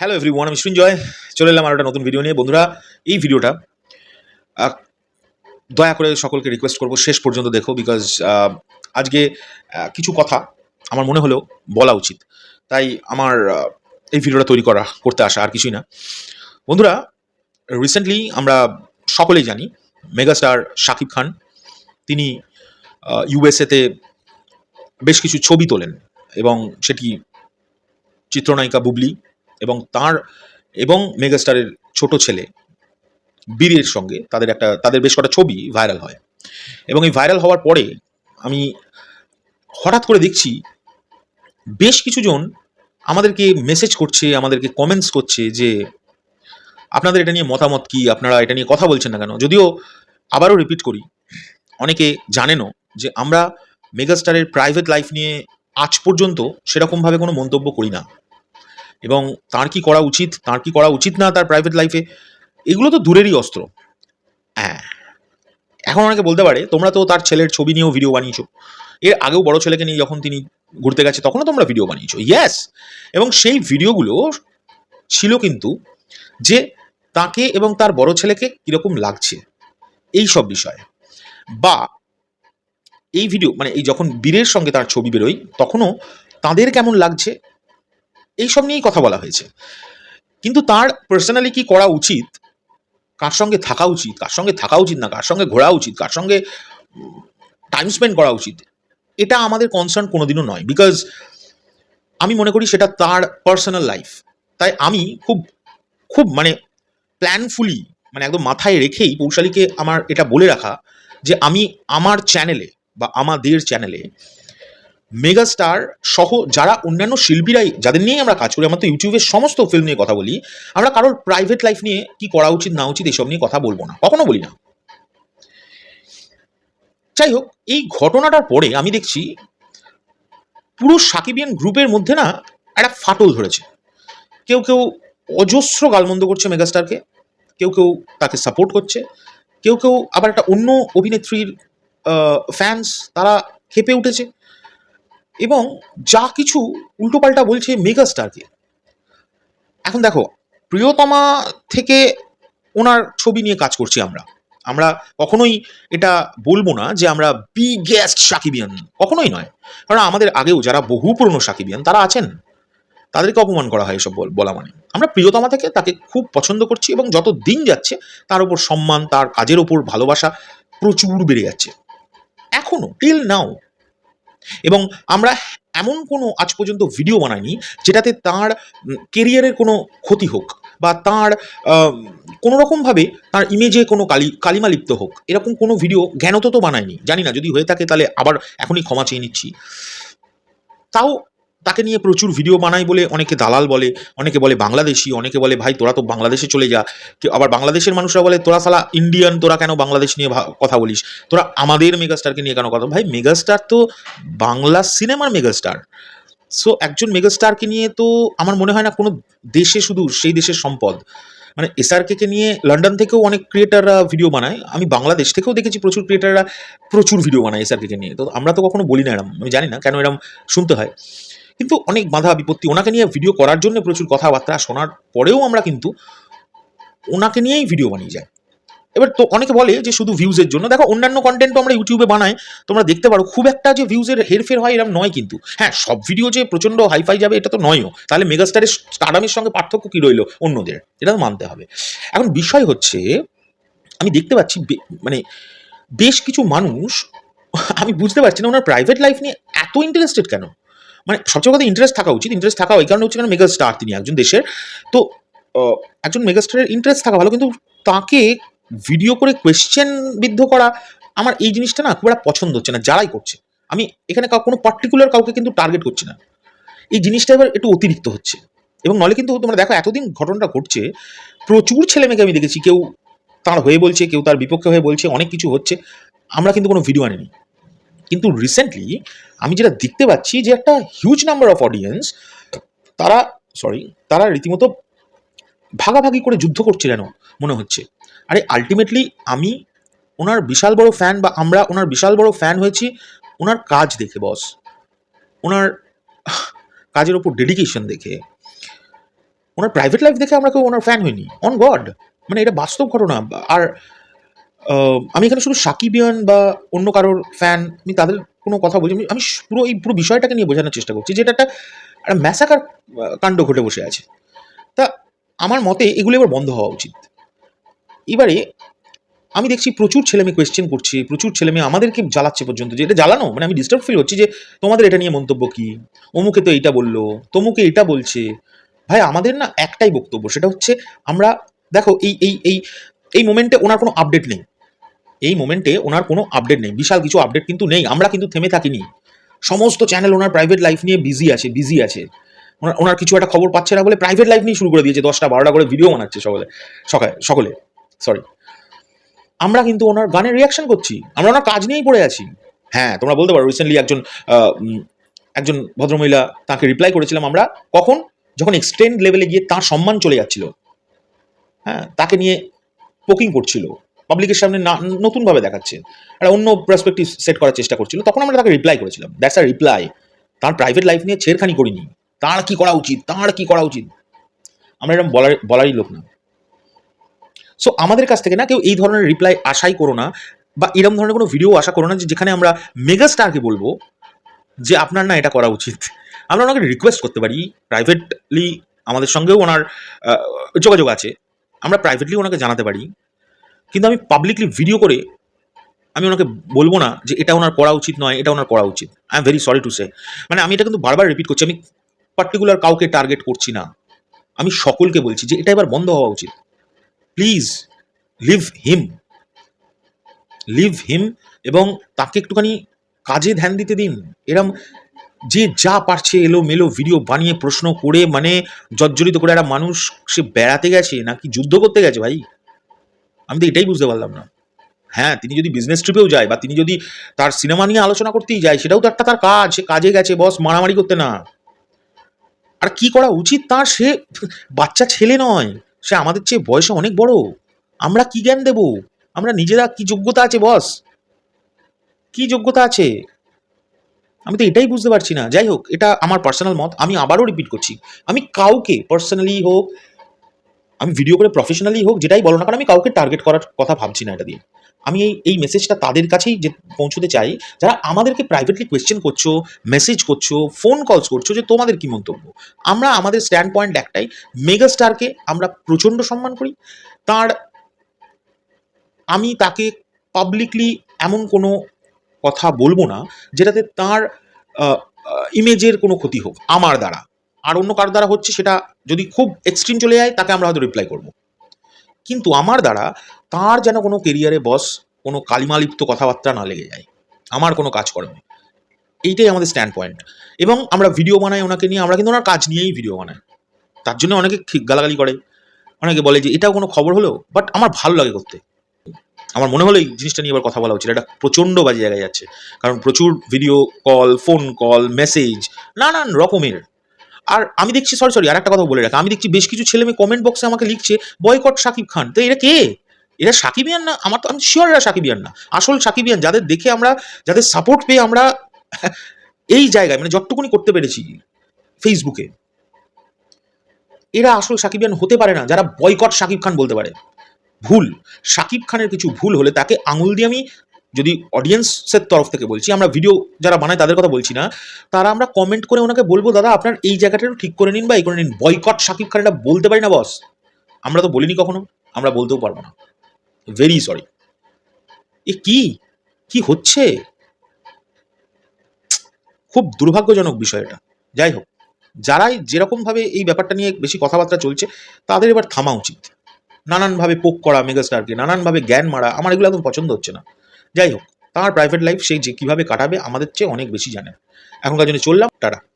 Hello everyone আমি সৃঞ্জয় চলে এলাম আর একটা নতুন ভিডিও নিয়ে। বন্ধুরা, এই ভিডিওটা দয়া করে সকলকে রিকোয়েস্ট করব, শেষ পর্যন্ত দেখো বিকজ আজকে কিছু কথা আমার মনে হলেও বলা উচিত। তাই আমার এই ভিডিওটা তৈরি করা, করতে আসা আর কিছুই না। বন্ধুরা রিসেন্টলি আমরা সকলেই জানি মেগাস্টার শাকিব খান, তিনি ইউএসএতে বেশ কিছু ছবি তোলেন এবং সেটি চিত্রনায়িকা বুবলি এবং তার এবং মেগাস্টারের ছোট ছেলে বীরের সঙ্গে তাদের একটা, তাদের বেশ কটা ছবি ভাইরাল হয়। এবং এই ভাইরাল হওয়ার পরে আমি হঠাৎ করে দেখছি বেশ কিছুজন আমাদেরকে মেসেজ করছে, আমাদেরকে কমেন্টস করছে যে, আপনাদের এটা নিয়ে মতামত কি? আপনারা এটা নিয়ে কথা বলছেন না কেন? যদিও আবারও রিপিট করি, অনেকে জানেনও যে আমরা মেগাস্টারের প্রাইভেট লাইফ নিয়ে আজ পর্যন্ত সেরকমভাবে কোনো মন্তব্য করি না। এবং তার কি করা উচিত, তার কি করা উচিত না তার প্রাইভেট লাইফে এগুলো তো দূরেরই অস্ত্র। হ্যাঁ। এখন অনেকে বলতে পারে, তোমরা তো তার ছেলের ছবি নিয়েও ভিডিও বানিয়েছো। এর আগেও বড় ছেলেকে নিয়ে যখন তিনি ঘুরতে গেছে, তখনও তোমরা ভিডিও বানিয়েছো। ইয়েস এবং সেই ভিডিওগুলো ছিল কিন্তু যে তাকে এবং তার বড় ছেলেকে কীরকম লাগছে। এই সব বিষয়ে। বা এই ভিডিও মানে এই যখন বীরের সঙ্গে তার ছবি বেরোয়, তখনও তাদের কেমন লাগছে? এইসব নিয়েই কথা বলা হয়েছে। কিন্তু তার পার্সোনালি কি করা উচিত? কার সঙ্গে থাকা উচিত? কার সঙ্গে থাকা উচিত না? কার সঙ্গে ঘোরা উচিত? কার সঙ্গে টাইম স্পেন্ড করা উচিত? এটা আমাদের কনসার্ন কোনোদিনও নয়। বিকজ আমি মনে করি সেটা তার পার্সোনাল লাইফ তাই আমি খুব খুব মানে প্ল্যানফুলি মানে একদম মাথায় রেখেই পৌশালীকে আমার এটা বলে রাখা যে আমি আমার চ্যানেলে বা আমাদের চ্যানেলে মেগাস্টার সহ যারা অন্যান্য শিল্পীরাই, যাদের নিয়েই আমরা কাজ করি, আমরা তো ইউটিউবের সমস্ত ফিল্ম নিয়ে কথা বলি, আমরা কারোর প্রাইভেট লাইফ নিয়ে কি করা উচিত, না উচিত, এসব নিয়ে কথা বলব না। কখনো বলি না। যাই হোক, এই ঘটনাটার পরে আমি দেখছি, পুরো সাকিবিয়ান গ্রুপের মধ্যে না একটা ফাটল ধরেছে। কেউ কেউ অজস্র গালমন্দ করছে মেগাস্টারকে কেউ কেউ তাকে সাপোর্ট করছে, কেউ কেউ আবার একটা অন্য অভিনেত্রীর ফ্যান্স তারা খেপে উঠেছে। এবং যা কিছু উল্টোপাল্টা বলছে মেগাস্টারকে এখন দেখো, প্রিয়তমা থেকে ওনার ছবি নিয়ে কাজ করছি আমরা। আমরা কখনোই এটা বলব না যে আমরা বিগেস্ট সাকিবিয়ান, কখনোই নয়। কারণ আমাদের আগেও যারা বহু পুরনো সাকিবিয়ান, তারা আছেন। তাদেরকে অপমান করা হয় এসব বল- মানে। আমরা প্রিয়তমা থেকে তাকে খুব পছন্দ করছি এবং যত দিন যাচ্ছে, তার উপর সম্মান, তার কাজের ওপর ভালোবাসা প্রচুর বেড়ে যাচ্ছে। এখনও টিল নাও এবং আমরা এমন কোনো আজ পর্যন্ত ভিডিও বানাইনি যেটাতে তার কেরিয়ারের কোনো ক্ষতি হোক বা তাঁর কোনো রকমভাবে তার ইমেজে কোনো কালি, কালিমা লিপ্ত হোক। এরকম কোনো ভিডিও জ্ঞানত তো বানায়নি জানি না, যদি হয়ে থাকে তাহলে আবার এখনই ক্ষমা চেয়ে নিচ্ছি। তাও তাকে নিয়ে প্রচুর ভিডিও বানাই বলে অনেকে দালাল বলে, অনেকে বলে বাংলাদেশি, অনেকে বলে, ভাই, তোরা তো বাংলাদেশে চলে যা। আবার বাংলাদেশের মানুষরা বলে, তোরা সালা ইন্ডিয়ান তোরা কেন বাংলাদেশ নিয়ে কথা বলিস? তোরা আমাদের মেগাস্টারকে নিয়ে কেন কথা ভাই মেগাস্টার তো বাংলা সিনেমার মেগাস্টার সো একজন মেগাস্টারকে নিয়ে তো আমার মনে হয় না কোনো দেশে শুধু সেই দেশের সম্পদ। মানে এসআরকে নিয়ে লন্ডন থেকেও অনেক ক্রিয়েটাররা ভিডিও বানায়। আমি বাংলাদেশ থেকেও দেখেছি প্রচুর ক্রিয়েটাররা প্রচুর ভিডিও বানায় এসআরকে নিয়ে। তো আমরা তো কখনো বলি না এরম। আমি জানি না কেন এরম শুনতে হয়। কিন্তু অনেক বাধা বিপত্তি ওনাকে নিয়ে ভিডিও করার জন্য প্রচুর কথাবার্তা শোনার পরেও আমরা কিন্তু ওনাকে নিয়েই ভিডিও বানিয়ে যাই। এবার তো অনেকে বলে যে শুধু ভিউজের জন্য। দেখো, অন্যান্য কন্টেন্টও আমরা ইউটিউবে বানাই, তোমরা দেখতে পারো, খুব একটা যে ভিউজের হেরফের হয় এরকম নয় কিন্তু। হ্যাঁ সব ভিডিও যে প্রচণ্ড হাইফাই যাবে, এটা তো নয়ও। তাহলে মেগাস্টারের স্টারামের সঙ্গে পার্থক্য কী রইল অন্যদের? এটা তো মানতে হবে। এখন বিষয় হচ্ছে, আমি দেখতে পাচ্ছি মানে বেশ কিছু মানুষ, আমি বুঝতে পারছি না, ওনার প্রাইভেট লাইফ নিয়ে এত ইন্টারেস্টেড কেন? মানে সবচেয়ে কথা ইন্টারেস্ট থাকা উচিত। ইন্টারেস্ট থাকা ওই কারণে হচ্ছে কেন মেগা স্টার তিনি একজন দেশের। তো একজন মেগাস্টারের ইন্টারেস্ট থাকা ভালো, কিন্তু তাকে ভিডিও করে কোয়েশ্চেন বিদ্ধ করা আমার এই জিনিসটা না খুব একটা পছন্দ হচ্ছে না, যারাই করছে। আমি এখানে কোনো পার্টিকুলার কাউকে কিন্তু টার্গেট করছি না। এই জিনিসটা এবার একটু অতিরিক্ত হচ্ছে। এবং নলে কিন্তু তোমরা দেখো, এতদিন ঘটনাটা ঘটছে, প্রচুর ছেলে মেয়েকে আমি দেখেছি, কেউ তার হয়ে বলছে, কেউ তার বিপক্ষে হয়ে বলছে, অনেক কিছু হচ্ছে। আমরা কিন্তু কোনো ভিডিও আনিনি। কিন্তু রিসেন্টলি আমি যেটা দেখতে পাচ্ছি যে একটা হিউজ নাম্বার অফ অডিয়েন্স তারা সরি তারা রীতিমতো ভাগাভাগি করে যুদ্ধ করছে যেন মনে হচ্ছে। আরে আলটিমেটলি আমি ওনার বিশাল বড় ফ্যান বা আমরা ওনার বিশাল বড় ফ্যান হয়েছি, ওনার কাজ দেখে বস ওনার কাজের ওপর ডেডিকেশন দেখে। ওনার প্রাইভেট লাইফ দেখে আমরা কেউ ওনার ফ্যান হইনি। অন গড মানে এটা বাস্তব ঘটনা। আর আমি এখানে শুধু সাকিবিয়ান বা অন্য কারোর ফ্যান আমি তাদের কোনো কথা বলছি আমি- পুরো এই পুরো বিষয়টাকে নিয়ে বোঝানোর চেষ্টা করছি যেটা একটা একটা ম্যাসাকার কাণ্ড ঘটে বসে আছে। তা আমার মতে এগুলো এবার বন্ধ হওয়া উচিত। এবারে আমি দেখছি প্রচুর ছেলে মেয়ে কোয়েশ্চেন করছে, প্রচুর ছেলে মেয়ে আমাদেরকে জ্বালাচ্ছে পর্যন্ত, যে এটা জ্বালানো মানে আমি ডিস্টার্ব ফিল হচ্ছি যে তোমাদের এটা নিয়ে মন্তব্য কী? অমুকে তো এইটা বলল, তমুকে এটা বলছে। ভাই, আমাদের না একটাই বক্তব্য, সেটা হচ্ছে আমরা, দেখো এই এই এই এই মোমেন্টে ওনার কোনো আপডেট নেই। এই মোমেন্টে ওনার কোনো আপডেট নেই। বিশাল কিছু আপডেট কিন্তু নেই। আমরা কিন্তু থেমে থাকিনি। সমস্ত চ্যানেল ওনার প্রাইভেট লাইফ নিয়ে বিজি আছে বিজি আছে। ওনার ওনার কিছু একটা খবর পাচ্ছে না বলে প্রাইভেট লাইফ নিয়ে শুরু করে দিয়েছে। দশটা বারোটা করে ভিডিও বানাচ্ছে সকলে, সকালে, সকলে সরি আমরা কিন্তু ওনার গানের রিয়াকশন করছি। আমরা ওনার কাজ নিয়েই পড়ে আছি। হ্যাঁ তোমরা বলতে পারো রিসেন্টলি একজন একজন ভদ্রমহিলা তাকে রিপ্লাই করেছিলাম আমরা। কখন? যখন এক্সটেন্ড লেভেলে গিয়ে তার সম্মান চলে যাচ্ছিল। হ্যাঁ তাকে নিয়ে পোকিং করছিল। পাবলিকের সামনে না, নতুনভাবে দেখাচ্ছে একটা অন্য পার্সপেক্টিভ সেট করার চেষ্টা করছিল। তখন আমরা তাকে রিপ্লাই করেছিলাম। দ্যাটস আর রিপ্লাই তার প্রাইভেট লাইফ নিয়ে ছেড়খানি করিনি। তার কি করা উচিত? তার কি করা উচিত? আমরা এরকম বলার, বলারই লোক না। সো আমাদের কাছ থেকে না কেউ এই ধরনের রিপ্লাই আশাই করো না, বা এরকম ধরনের কোনো ভিডিও আশা করো না যেখানে আমরা মেগা স্টারকে বলব যে, আপনার না এটা করা উচিত। আমরা ওনাকে রিকোয়েস্ট করতে পারি। প্রাইভেটলি আমাদের সঙ্গেও ওনার যোগাযোগ আছে। আমরা প্রাইভেটলি ওনাকে জানাতে পারি। কিন্তু আমি পাবলিকলি ভিডিও করে আমি ওনাকে বলব না যে এটা ওনার করা উচিত নয়, এটা ওনার করা উচিত। I am very sorry to say মানে আমি এটা কিন্তু বারবার রিপিট করছি, আমি পার্টিকুলার কাউকে টার্গেট করছি না। আমি সকলকে বলছি যে এটা এবার বন্ধ হওয়া উচিত। Please leave him leave him এবং তাকে একটুখানি কাজে ধ্যান দিতে দিন। এরম যে যা পারছে এলো মেলো ভিডিও বানিয়ে, প্রশ্ন করে মানে জর্জরিত করে, একটা মানুষ সে বেড়াতে গেছে নাকি যুদ্ধ করতে গেছে ভাই? আমি তো এটাই বুঝতে পারলাম না। হ্যাঁ তিনি যদি বিজনেস ট্রিপেও যায় বা তিনি যদি তার সিনেমা নিয়ে আলোচনা করতেই যায়, সেটাও তো একটা তার কাজ, সে কাজে গেছে বস মারামারি করতে না। আর কি করা উচিত তার? সে বাচ্চা ছেলে নয়, সে আমাদের চেয়ে বয়সে অনেক বড়। আমরা কি জ্ঞান দেব? আমরা নিজেরা কি যোগ্যতা আছে বস কি যোগ্যতা আছে? আমি তো এটাই বুঝতে পারছি না। যাই হোক, এটা আমার পার্সোনাল মত, আমি আবারও রিপিট করছি। আমি কাউকে পার্সোনালি হোক আমি ভিডিও করে প্রফেশনালি হোক, যেটাই বলো না কারণ আমি কাউকে টার্গেট করার কথা ভাবছি না এটা দিয়ে। আমি এই এই মেসেজটা তাদের কাছেই যে পৌঁছতে চাই, যারা আমাদেরকে প্রাইভেটলি কোয়েশ্চেন করছ মেসেজ করছ ফোন কলস করছ যে তোমাদের কী মন্তব্য? আমরা, আমাদের স্ট্যান্ড পয়েন্ট একটাই মেগা স্টারকে আমরা প্রচণ্ড সম্মান করি। তার, আমি তাকে পাবলিকলি এমন কোনো কথা বলব না, যেটাতে তার ইমেজের কোনো ক্ষতি হোক, আমার দ্বারা। আর অন্য কারও দ্বারা হচ্ছে, সেটা যদি খুব এক্সট্রিম চলে যায়, তাকে আমরা হয়তো রিপ্লাই করব। কিন্তু আমার দ্বারা তার যেন কোনো কেরিয়ারে বস কোনো কালিমালিপ্ত কথাবার্তা না লেগে যায়। আমার কোনো কাজ কর্মে এইটাই আমাদের স্ট্যান্ড পয়েন্ট এবং আমরা ভিডিও বানাই ওনাকে নিয়ে, আমরা কিন্তু ওনার কাজ নিয়েই ভিডিও বানাই। তার জন্য অনেকে গালাগালি করে। অনেকে বলে যে, এটাও কোনো খবর হলো? বাট আমার ভালো লাগে করতে। আমার মনে হলো এই জিনিসটা নিয়ে এবার কথা বলা উচিত। এটা প্রচণ্ড বাজে জায়গায় যাচ্ছে। কারণ প্রচুর video call phone call message নানান রকমের। আর আমি দেখছি সরি সরি আর একটা কথা বলে রাখা। আমি দেখছি বেশ কিছু ছেলে মেয়ে কমেন্ট বক্সে আমাকে লিখছে বয়কট সাকিব খান। তো এরা কে? এরা সাকিবিয়ান না? আমার তো, আমি শিওর এরা সাকিবিয়ান না। আসল সাকিবিয়ান যাদের দেখে আমরা, যাদের সাপোর্ট পেয়ে আমরা এই জায়গায় মানে যতটুকুনি করতে পেরেছি ফেসবুকে এরা আসল সাকিবিয়ান হতে পারে না, যারা বয়কট সাকিব খান বলতে পারে। ভুল। সাকিব খানের কিছু ভুল হলে তাকে আঙুল দিয়ে আমি যদি অডিয়েন্সের তরফ থেকে বলছি, আমরা ভিডিও যারা বানায় তাদের কথা বলছি না, তারা আমরা কমেন্ট করে ওনাকে বলব, দাদা, আপনার এই জায়গাটা ঠিক করে নিন বা এই করে নিন। বয়কট সাকিব খান এটা বলতে পারি না বস আমরা তো বলিনি কখনো, আমরা বলতেও পারব না। ভেরি সরি এ কি? কি হচ্ছে? খুব দুর্ভাগ্যজনক বিষয় এটা। যাই হোক, যারাই যেরকমভাবে এই ব্যাপারটা নিয়ে বেশি কথাবার্তা চলছে, তাদের এবার থামা উচিত। নানানভাবে পোক করা মেগাস্টারকে নানানভাবে জ্ঞান মারা, আমার এগুলো একদম পছন্দ হচ্ছে না। যাই হোক, তার প্রাইভেট লাইফ সে যে কীভাবে কাটাবে আমাদের চেয়ে অনেক বেশি জানে। এখনকার জন্য চললাম, টাটা।